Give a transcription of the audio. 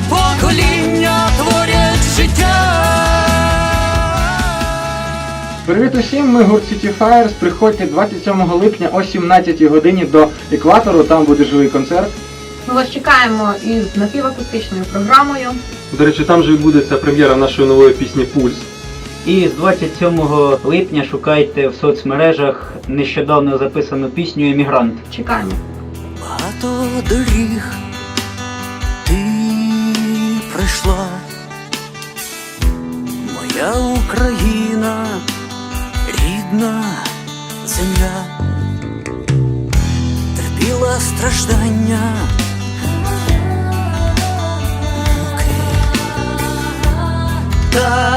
Покоління творять життя. Привіт усім, ми гурт City Fires. Приходьте 27 липня о 17 годині до екватору. Там буде живий концерт. Ми вас чекаємо із напівакустичною програмою. До речі, там же і прем'єра нашої нової пісні Пульс. І з 27 липня шукайте в соцмережах нещодавно записану пісню Емігрант. Чекаємо. Багато доріг пройшла, моя Україна, рідна земля, терпіла страждання. муки.